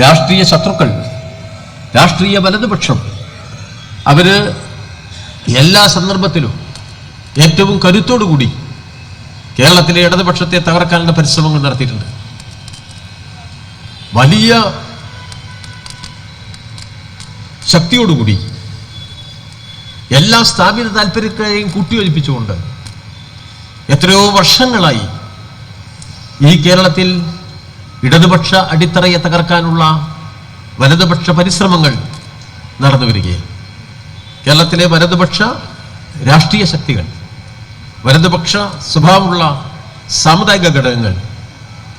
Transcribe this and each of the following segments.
രാഷ്ട്രീയ ശത്രുക്കൾ രാഷ്ട്രീയ വലതുപക്ഷം അവർ എല്ലാ സന്ദർഭത്തിലും ഏറ്റവും കരുത്തോടുകൂടി കേരളത്തിലെ ഇടതുപക്ഷത്തെ തകർക്കാനുള്ള പരിശ്രമങ്ങൾ നടത്തിയിട്ടുണ്ട്. വലിയ ശക്തിയോടുകൂടി എല്ലാ സ്ഥാപിത താല്പര്യക്കാരെയും കൂട്ടിയൊലിപ്പിച്ചുകൊണ്ട് എത്രയോ വർഷങ്ങളായി ഈ കേരളത്തിൽ ഇടതുപക്ഷ അടിത്തറയെ തകർക്കാനുള്ള വലതുപക്ഷ പരിശ്രമങ്ങൾ നടന്നു വരികയാണ്. കേരളത്തിലെ വലതുപക്ഷ രാഷ്ട്രീയ ശക്തികൾ വലതുപക്ഷ സ്വഭാവമുള്ള സാമുദായിക ഘടകങ്ങൾ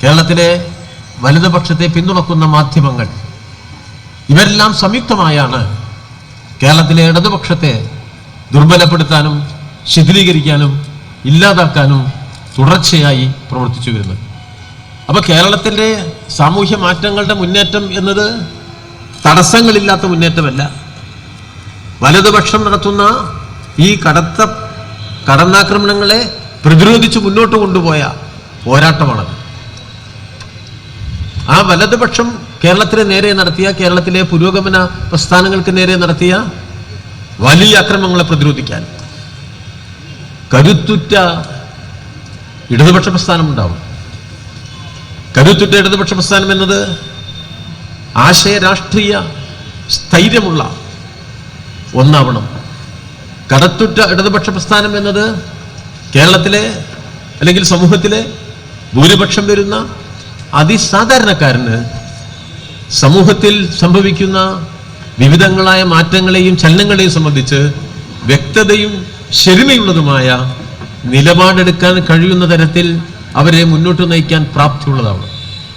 കേരളത്തിലെ വലതുപക്ഷത്തെ പിന്തുണക്കുന്ന മാധ്യമങ്ങൾ ഇവരെല്ലാം സംയുക്തമായാണ് കേരളത്തിലെ ഇടതുപക്ഷത്തെ ദുർബലപ്പെടുത്താനും ശിഥിലീകരിക്കാനും ഇല്ലാതാക്കാനും തുടർച്ചയായി പ്രവർത്തിച്ചു വരുന്നത്. അപ്പൊ കേരളത്തിന്റെ സാമൂഹ്യ മാറ്റങ്ങളുടെ മുന്നേറ്റം എന്നത് തടസ്സങ്ങളില്ലാത്ത മുന്നേറ്റമല്ല. വലതുപക്ഷം നടത്തുന്ന ഈ കടത്ത കടന്നാക്രമണങ്ങളെ പ്രതിരോധിച്ച് മുന്നോട്ട് കൊണ്ടുപോയ പോരാട്ടമാണത്. ആ വലതുപക്ഷം കേരളത്തിന് നേരെ നടത്തിയ കേരളത്തിലെ പുരോഗമന പ്രസ്ഥാനങ്ങൾക്ക് നേരെ നടത്തിയ വലിയ അക്രമങ്ങളെ പ്രതിരോധിക്കാൻ കരുത്തുറ്റ ഇടതുപക്ഷ പ്രസ്ഥാനം ഉണ്ടാവും. കരുത്തുറ്റ ഇടതുപക്ഷ പ്രസ്ഥാനം എന്നത് ആശയ രാഷ്ട്രീയ സ്ഥൈര്യമുള്ള ഒന്നാവണം. കടത്തുറ്റ ഇടതുപക്ഷ പ്രസ്ഥാനം എന്നത് കേരളത്തിലെ അല്ലെങ്കിൽ സമൂഹത്തിലെ ഭൂരിപക്ഷം വരുന്ന അതിസാധാരണക്കാരന് സമൂഹത്തിൽ സംഭവിക്കുന്ന വിവിധങ്ങളായ മാറ്റങ്ങളെയും ചലനങ്ങളെയും സംബന്ധിച്ച് വ്യക്തതയും ശരിമയുള്ളതുമായ നിലപാടെടുക്കാൻ കഴിയുന്ന തരത്തിൽ അവരെ മുന്നോട്ട് നയിക്കാൻ പ്രാപ്തിയുള്ളതാണ്